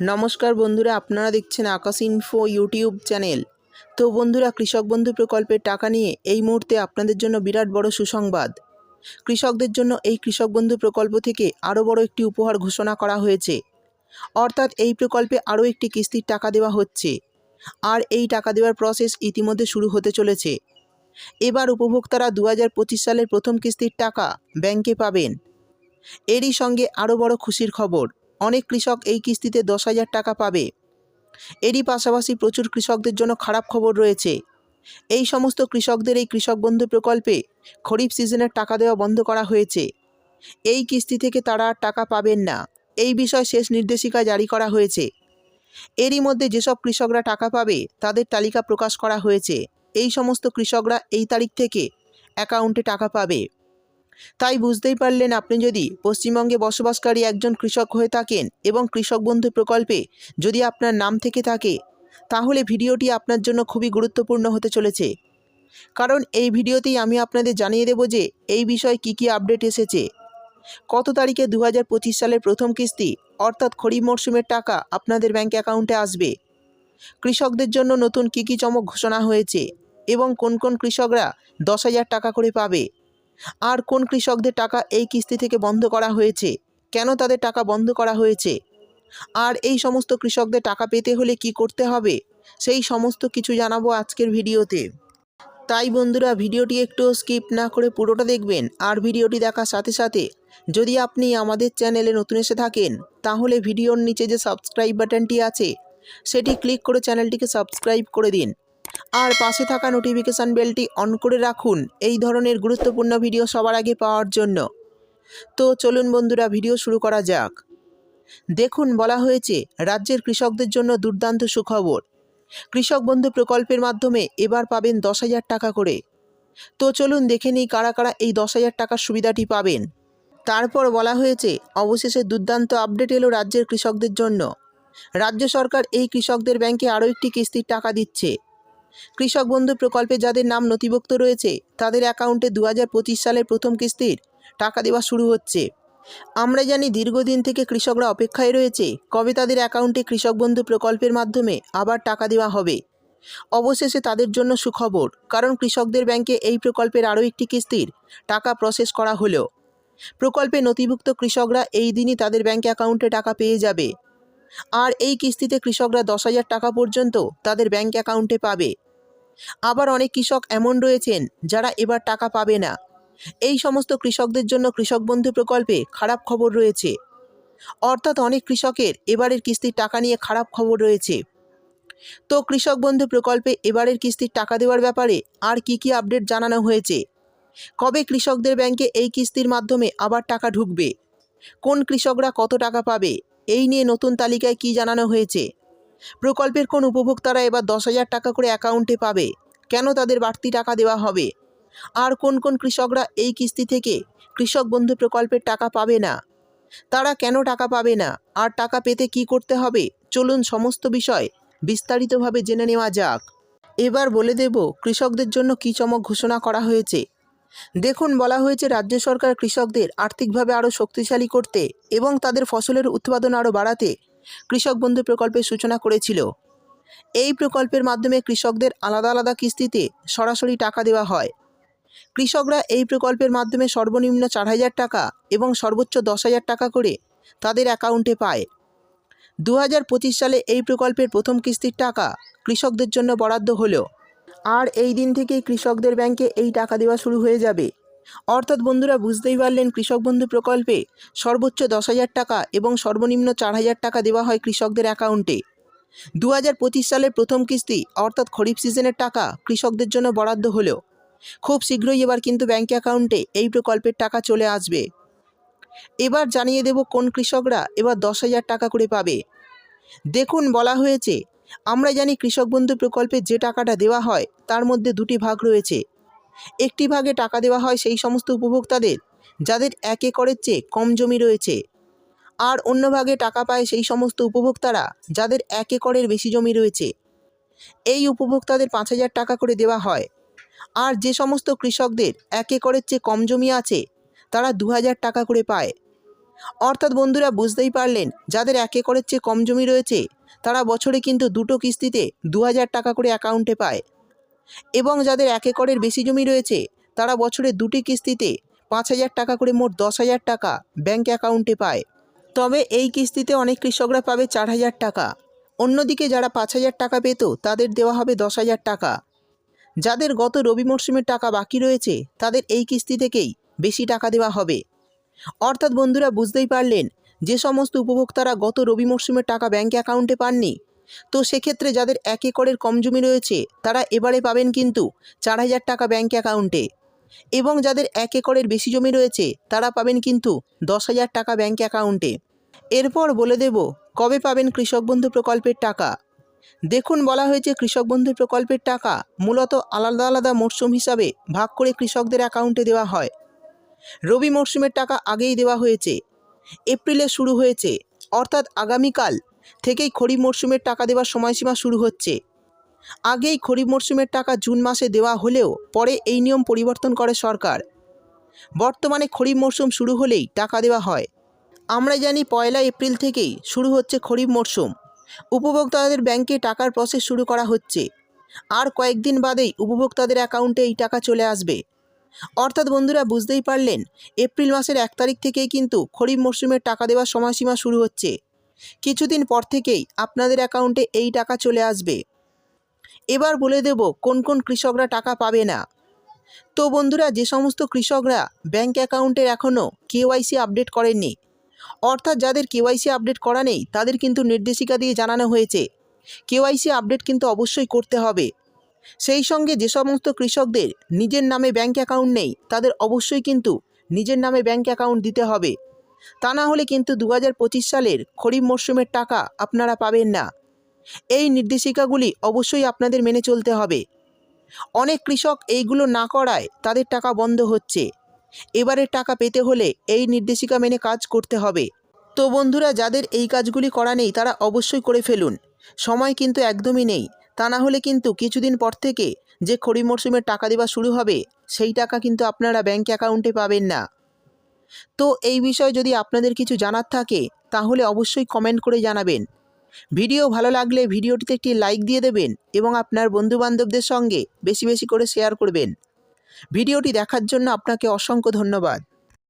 নমস্কার বন্ধুরা, আপনারা দেখছেন আকাশ ইনফো ইউটিউব চ্যানেল তো বন্ধুরা, কৃষক বন্ধু প্রকল্পের টাকা নিয়ে এই মুহূর্তে আপনাদের জন্য বিরাট বড় সুসংবাদ। কৃষকদের জন্য এই কৃষক বন্ধু প্রকল্প থেকে আরও বড় একটি উপহার ঘোষণা করা হয়েছে। অর্থাৎ এই প্রকল্পে আরও একটি কিস্তির টাকা দেওয়া হচ্ছে। আর এই টাকা দেওয়ার প্রসেস ইতিমধ্যে শুরু হতে চলেছে। এবার উপভোক্তারা দু হাজার পঁচিশ সালের প্রথম কিস্তির টাকা ব্যাংকে পাবেন। এরই সঙ্গে আরও বড় খুশির খবর। অনেক কৃষক এই কিস্তিতে দশ হাজার টাকা পাবে। এরই পাশাপাশি প্রচুর কৃষকদের জন্য খারাপ খবর রয়েছে। এই সমস্ত কৃষকদের এই কৃষক বন্ধু প্রকল্পে খরিফ সিজনের টাকা দেওয়া বন্ধ করা হয়েছে। এই কিস্তি থেকে তারা আর টাকা পাবেন না। এই বিষয়ে শেষ নির্দেশিকা জারি করা হয়েছে। এরই মধ্যে যেসব কৃষকরা টাকা পাবে, তাদের তালিকা প্রকাশ করা হয়েছে। এই সমস্ত কৃষকরা এই তারিখ থেকে অ্যাকাউন্টে টাকা পাবে। তাই বুঝতেই পারলেন আপনি যদি পশ্চিমবঙ্গে বসবাসকারী একজন কৃষক হয়ে থাকেন এবং কৃষক বন্ধু প্রকল্পে যদি আপনার নাম থেকে থাকে, তাহলে ভিডিওটি আপনার জন্য খুবই গুরুত্বপূর্ণ হতে চলেছে। কারণ এই ভিডিওতেই আমি আপনাদের জানিয়ে দেব যে এই বিষয়ে কি কি আপডেট এসেছে। কত তারিখে দু হাজার পঁচিশ সালের প্রথম কিস্তি, অর্থাৎ খরিফ মরশুমের টাকা আপনাদের ব্যাঙ্ক অ্যাকাউন্টে আসবে। কৃষকদের জন্য নতুন কি কি চমক ঘোষণা হয়েছে এবং কোন কোন কৃষকরা দশ হাজার টাকা করে পাবে। আর কোন কৃষকদের টাকা এই কিস্তি থেকে বন্ধ করা হয়েছে? কেন তাদের টাকা বন্ধ করা হয়েছে? আর এই সমস্ত কৃষকদের টাকা পেতে হলে কি করতে হবে? সেই সমস্ত কিছু জানাব আজকের ভিডিওতে। তাই বন্ধুরা, ভিডিওটি একটু স্কিপ না করে পুরোটা দেখবেন আর ভিডিওটি দেখার সাথে সাথে যদি আপনি আমাদের চ্যানেলে নতুন এসে থাকেন, তাহলে ভিডিওর নিচে যে সাবস্ক্রাইব বাটনটি আছে, সেটি ক্লিক করে চ্যানেলটিকে সাবস্ক্রাইব করে দিন। আর পাশে থাকা নোটিফিকেশান বেলটি অন করে রাখুন। এই ধরনের গুরুত্বপূর্ণ ভিডিও সবার আগে পাওয়ার জন্য। তো চলুন বন্ধুরা ভিডিও শুরু করা যাক। দেখুন, বলা হয়েছে, রাজ্যের কৃষকদের জন্য দুর্দান্ত সুখবর। কৃষক বন্ধু প্রকল্পের মাধ্যমে এবার পাবেন দশ হাজার টাকা করে। তো চলুন দেখে নিই কারা কারা এই দশ হাজার টাকার সুবিধাটি পাবেন। তারপর বলা হয়েছে, অবশেষে দুর্দান্ত আপডেট এলো রাজ্যের কৃষকদের জন্য। রাজ্য সরকার এই কৃষকদের ব্যাংকে আরও একটি কিস্তির টাকা দিচ্ছে। কৃষক বন্ধু প্রকল্পে যাদের নাম নথিভুক্ত রয়েছে, তাদের অ্যাকাউন্টে দু হাজার পঁচিশ সালের প্রথম কিস্তির টাকা দেওয়া শুরু হচ্ছে। আমরা জানি দীর্ঘদিন থেকে কৃষকরা অপেক্ষায় রয়েছে, কবে তাদের অ্যাকাউন্টে কৃষক বন্ধু প্রকল্পের মাধ্যমে আবার টাকা দেওয়া হবে। অবশেষে তাদের জন্য সুখবর, কারণ কৃষকদের ব্যাংকে এই প্রকল্পের আরও একটি কিস্তির টাকা প্রসেস করা হলো। প্রকল্পে নথিভুক্ত কৃষকরা এই দিনই তাদের ব্যাংক অ্যাকাউন্টে টাকা পেয়ে যাবে। আর এই কিস্তিতে কৃষকরা দশ হাজার টাকা পর্যন্ত তাদের ব্যাংক অ্যাকাউন্টে পাবে। আবার অনেক কৃষক এমন রয়েছেন যারা এবার টাকা পাবে না। এই সমস্ত কৃষকদের জন্য কৃষক বন্ধু প্রকল্পে খারাপ খবর রয়েছে। অর্থাৎ অনেক কৃষকের এবারের কিস্তির টাকা নিয়ে খারাপ খবর রয়েছে। তো কৃষক বন্ধু প্রকল্পে এবারের কিস্তির টাকা দেওয়ার ব্যাপারে আর কি কি আপডেট জানানো হয়েছে? কবে কৃষকদের ব্যাংকে এই কিস্তির মাধ্যমে আবার টাকা ঢুকবে? কোন কৃষকরা কত টাকা পাবে? এই নিয়ে নতুন তালিকায় কি জানানো হয়েছে? প্রকল্পের কোন উপভোক্তারা এবার দশ হাজার টাকা করে অ্যাকাউন্টে পাবে? কেন তাদের বাড়তি টাকা দেওয়া হবে? আর কোন কোন কৃষকরা এই কিস্তি থেকে কৃষক বন্ধু প্রকল্পের টাকা পাবে না? তারা কেন টাকা পাবে না? আর টাকা পেতে কি করতে হবে? চলুন সমস্ত বিষয় বিস্তারিতভাবে জেনে নেওয়া যাক। এবার বলে দেব কৃষকদের জন্য কী চমক ঘোষণা করা হয়েছে। দেখুন, বলা হয়েছে রাজ্য সরকার কৃষকদের আর্থিকভাবে আরও শক্তিশালী করতে এবং তাদের ফসলের উৎপাদন আরও বাড়াতে কৃষক বন্ধু প্রকল্পের সূচনা করেছিল। এই প্রকল্পের মাধ্যমে কৃষকদের আলাদা আলাদা কিস্তিতে সরাসরি টাকা দেওয়া হয়। কৃষকরা এই প্রকল্পের মাধ্যমে সর্বনিম্ন চার হাজার টাকা এবং সর্বোচ্চ দশ হাজার টাকা করে তাদের অ্যাকাউন্টে পায়। দু হাজার পঁচিশ সালে এই প্রকল্পের প্রথম কিস্তির টাকা কৃষকদের জন্য বরাদ্দ হলো। আর এই দিন থেকেই কৃষকদের ব্যাংকে এই টাকা দেওয়া শুরু হয়ে যাবে। অর্থাৎ বন্ধুরা, বুঝতেই পারলেন কৃষক বন্ধু প্রকল্পে সর্বোচ্চ দশ হাজার টাকা এবং সর্বনিম্ন চার হাজার টাকা দেওয়া হয় কৃষকদের অ্যাকাউন্টে। দু হাজার পঁচিশ সালের প্রথম কিস্তি, অর্থাৎ খরিফ সিজনের টাকা, কৃষকদের জন্য বরাদ্দ হলো। খুব শীঘ্রই এবার কিন্তু ব্যাংক অ্যাকাউন্টে এই প্রকল্পের টাকা চলে আসবে। এবার জানিয়ে দেব কোন কৃষকরা এবার দশ হাজার টাকা করে পাবে। দেখুন, বলা হয়েছে আমরা জানি কৃষক বন্ধু প্রকল্পে যে টাকাটা দেওয়া হয়, তার মধ্যে দুটি ভাগ রয়েছে। একটি ভাগে টাকা দেওয়া হয় সেই সমস্ত উপভোক্তাদের, যাদের এক একরের চেয়ে কম জমি রয়েছে। আর অন্য ভাগে টাকা পায় সেই সমস্ত উপভোক্তারা, যাদের এক একরের বেশি জমি রয়েছে। এই উপভোক্তাদের পাঁচ হাজার টাকা করে দেওয়া হয়। আর যে সমস্ত কৃষকদের এক একরের চেয়ে কম জমি আছে, তারা দু হাজার টাকা করে পায়। অর্থাৎ বন্ধুরা বুঝতেই পারলেন, যাদের এক একরের চেয়ে কম জমি রয়েছে তারা বছরে কিন্তু দুটো কিস্তিতে দু হাজার টাকা করে অ্যাকাউন্টে পায়। এবং যাদের এক একরের বেশি জমি রয়েছে, তারা বছরে দুটি কিস্তিতে পাঁচ হাজার টাকা করে মোট দশ হাজার টাকা ব্যাঙ্ক অ্যাকাউন্টে পায়। তবে এই কিস্তিতে অনেক কৃষকরা পাবে চার হাজার টাকা। অন্যদিকে যারা পাঁচ হাজার টাকা পেত, তাদের দেওয়া হবে দশ হাজার টাকা। যাদের গত রবি মরশুমের টাকা বাকি রয়েছে, তাদের এই কিস্তি থেকেই বেশি টাকা দেওয়া হবে। অর্থাৎ বন্ধুরা, বুঝতেই পারলেন যে সমস্ত উপভোক্তারা গত রবি মরশুমের টাকা ব্যাঙ্ক অ্যাকাউন্টে পাননি, তো সেক্ষেত্রে যাদের এক একরের কম জমি রয়েছে, তারা এবারে পাবেন কিন্তু চার হাজার টাকা ব্যাঙ্ক অ্যাকাউন্টে। এবং যাদের এক একরের বেশি জমি রয়েছে, তারা পাবেন কিন্তু দশ হাজার টাকা ব্যাঙ্ক অ্যাকাউন্টে। এরপর বলে দেব, কবে পাবেন কৃষক বন্ধু প্রকল্পের টাকা? দেখুন, বলা হয়েছে কৃষক বন্ধু প্রকল্পের টাকা মূলত আলাদা আলাদা মরশুম হিসাবে ভাগ করে কৃষকদের অ্যাকাউন্টে দেওয়া হয়। রবি মরশুমের টাকা আগেই দেওয়া হয়েছে এপ্রিলে শুরু হয়েছে। অর্থাৎ আগামীকাল থেকেই খরিফ মরশুমের টাকা দেওয়ার সময়সীমা শুরু হচ্ছে। আগেই খরিফ মরশুমের টাকা জুন মাসে দেওয়া হলেও পরে এই নিয়ম পরিবর্তন করে সরকার। বর্তমানে খরিফ মরশুম শুরু হলেই টাকা দেওয়া হয়। আমরা জানি পয়লা এপ্রিল থেকেই শুরু হচ্ছে খরিফ মরশুম। উপভোক্তাদের ব্যাংকে টাকার প্রসেস শুরু করা হচ্ছে। আর কয়েকদিন বাদেই উপভোক্তাদের অ্যাকাউন্টে এই টাকা চলে আসবে। অর্থাৎ বন্ধুরা বুঝতেই পারলেন, এপ্রিল মাসের এক তারিখ থেকেই কিন্তু খরিফ মরশুমের টাকা দেওয়ার সময়সীমা শুরু হচ্ছে। কিছুদিন পর থেকেই আপনাদের অ্যাকাউন্টে এই টাকা চলে আসবে। এবার বলে দেব কোন কোন কৃষকরা টাকা পাবে না। তো বন্ধুরা যে সমস্ত কৃষকরা ব্যাংক অ্যাকাউন্টের এখনও কেওয়াইসি আপডেট করেননি, অর্থাৎ যাদের কেওয়াইসি আপডেট করা নেই, তাদের কিন্তু নির্দেশিকা দিয়ে জানানো হয়েছে। কেওয়াইসি আপডেট কিন্তু অবশ্যই করতে হবে। সেই সঙ্গে যে সমস্ত কৃষকদের নিজের নামে ব্যাংক অ্যাকাউন্ট নেই, তাদের অবশ্যই কিন্তু নিজের নামে ব্যাংক অ্যাকাউন্ট দিতে হবে। তা না হলে কিন্তু দু হাজার পঁচিশ সালের খরিফ মরশুমের টাকা আপনারা পাবেন না। এই নির্দেশিকাগুলি অবশ্যই আপনাদের মেনে চলতে হবে। অনেক কৃষক এইগুলো না করায় তাদের টাকা বন্ধ হচ্ছে। এবারের টাকা পেতে হলে এই নির্দেশিকা মেনে কাজ করতে হবে। তো বন্ধুরা, যাদের এই কাজগুলি করা নেই, তারা অবশ্যই করে ফেলুন। সময় কিন্তু একদমই নেই। তা না হলে কিন্তু কিছুদিন পর থেকে যে খরিফ মরশুমের টাকা দেওয়া শুরু হবে, সেই টাকা কিন্তু আপনারা ব্যাংক অ্যাকাউন্টে পাবেন না। তো এই বিষয়ে যদি আপনাদের কিছু জানার থাকে, তাহলে অবশ্যই কমেন্ট করে জানাবেন। ভিডিও ভালো লাগলে ভিডিওটিতে একটি লাইক দিয়ে দেবেন এবং আপনার বন্ধুবান্ধবদের সঙ্গে বেশি বেশি করে শেয়ার করবেন। ভিডিওটি দেখার জন্য আপনাকে অসংখ্য ধন্যবাদ।